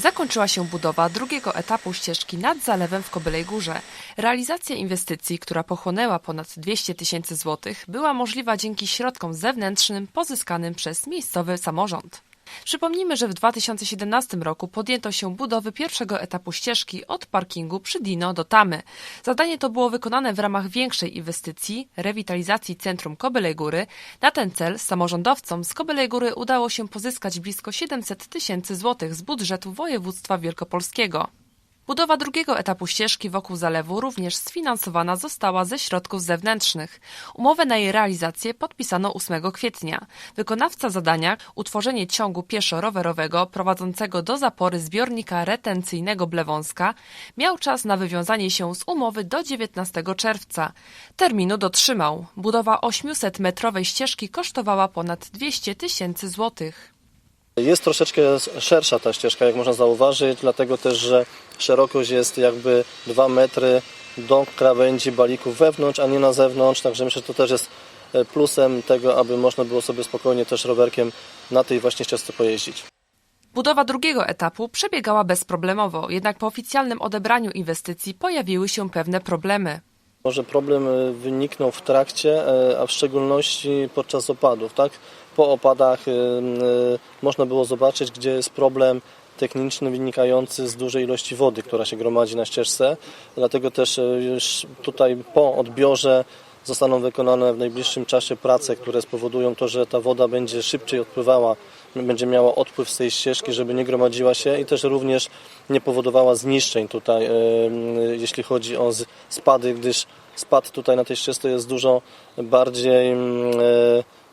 Zakończyła się budowa drugiego etapu ścieżki nad zalewem w Kobylej Górze. Realizacja inwestycji, która pochłonęła ponad 200 tysięcy złotych, była możliwa dzięki środkom zewnętrznym pozyskanym przez miejscowy samorząd. Przypomnijmy, że w 2017 roku podjęto się budowy pierwszego etapu ścieżki od parkingu przy Dino do Tamy. Zadanie to było wykonane w ramach większej inwestycji rewitalizacji centrum Kobylej Góry. Na ten cel samorządowcom z Kobylej Góry udało się pozyskać blisko 700 tysięcy złotych z budżetu województwa wielkopolskiego. Budowa drugiego etapu ścieżki wokół zalewu również sfinansowana została ze środków zewnętrznych. Umowę na jej realizację podpisano 8 kwietnia. Wykonawca zadania utworzenie ciągu pieszo-rowerowego prowadzącego do zapory zbiornika retencyjnego Blewąska miał czas na wywiązanie się z umowy do 19 czerwca. Terminu dotrzymał. Budowa 800-metrowej ścieżki kosztowała ponad 200 tysięcy złotych. Jest troszeczkę szersza ta ścieżka, jak można zauważyć, dlatego też, że szerokość jest jakby 2 metry do krawędzi balików wewnątrz, a nie na zewnątrz, także myślę, że to też jest e, plusem tego, aby można było sobie spokojnie też rowerkiem na tej właśnie ścieżce pojeździć. Budowa drugiego etapu przebiegała bezproblemowo, jednak po oficjalnym odebraniu inwestycji pojawiły się pewne problemy. Może problem e, wyniknął w trakcie, e, a w szczególności podczas opadów. Tak? Po opadach e, można było zobaczyć, gdzie jest problem techniczny wynikający z dużej ilości wody, która się gromadzi na ścieżce. Dlatego też e, już tutaj po odbiorze zostaną wykonane w najbliższym czasie prace, które spowodują to, że ta woda będzie szybciej odpływała, będzie miała odpływ z tej ścieżki, żeby nie gromadziła się i też również nie powodowała zniszczeń tutaj, jeśli chodzi o spady, gdyż spad tutaj na tej ścieżce jest dużo bardziej e,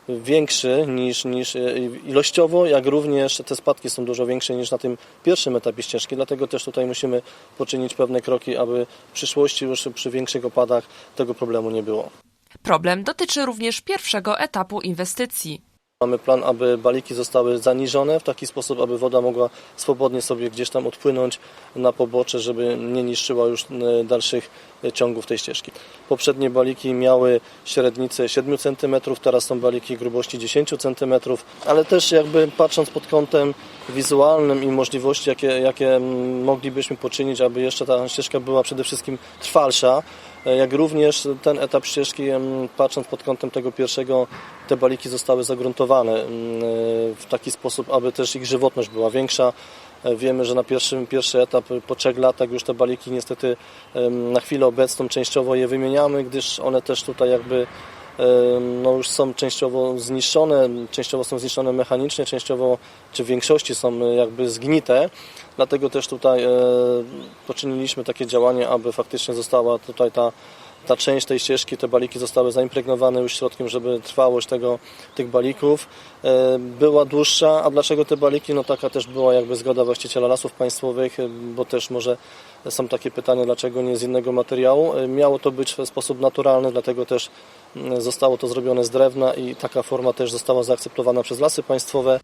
większy niż, niż e, ilościowo, jak również te spadki są dużo większe niż na tym pierwszym etapie ścieżki, dlatego też tutaj musimy poczynić pewne kroki, aby w przyszłości już przy większych opadach tego problemu nie było. Problem dotyczy również pierwszego etapu inwestycji. Mamy plan, aby baliki zostały zaniżone w taki sposób, aby woda mogła swobodnie sobie gdzieś tam odpłynąć na pobocze, żeby nie niszczyła już e, dalszych ciągów tej ścieżki. Poprzednie baliki miały średnicę 7 cm, teraz są baliki grubości 10 cm, ale też jakby patrząc pod kątem wizualnym i możliwości, jakie, jakie moglibyśmy poczynić, aby jeszcze ta ścieżka była przede wszystkim trwalsza, jak również ten etap ścieżki, patrząc pod kątem tego pierwszego, te baliki zostały zagruntowane w taki sposób, aby też ich żywotność była większa. E, Wiemy, że na pierwszym, pierwszy etap e, po trzech latach już te baliki niestety na chwilę obecną częściowo je wymieniamy, gdyż one też tutaj jakby no już są częściowo zniszczone, częściowo są zniszczone mechanicznie, częściowo czy w większości są e, jakby zgnite. Dlatego też tutaj e, poczyniliśmy takie działanie, aby faktycznie została tutaj ta, ta część tej ścieżki, te baliki zostały zaimpregnowane już środkiem, żeby trwałość tego, tych balików e, była dłuższa. A dlaczego te baliki? No taka też była jakby zgoda właściciela lasów państwowych, e, bo też może są takie pytania, dlaczego nie z innego materiału. Miało to być w sposób naturalny, dlatego też mm, zostało to zrobione z drewna i taka forma też została zaakceptowana przez lasy państwowe.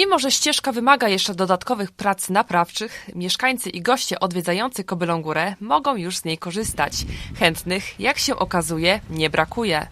Mimo, że ścieżka wymaga jeszcze dodatkowych prac naprawczych, mieszkańcy i goście odwiedzający Kobylą Górę mogą już z niej korzystać. Chętnych, jak się okazuje, nie brakuje.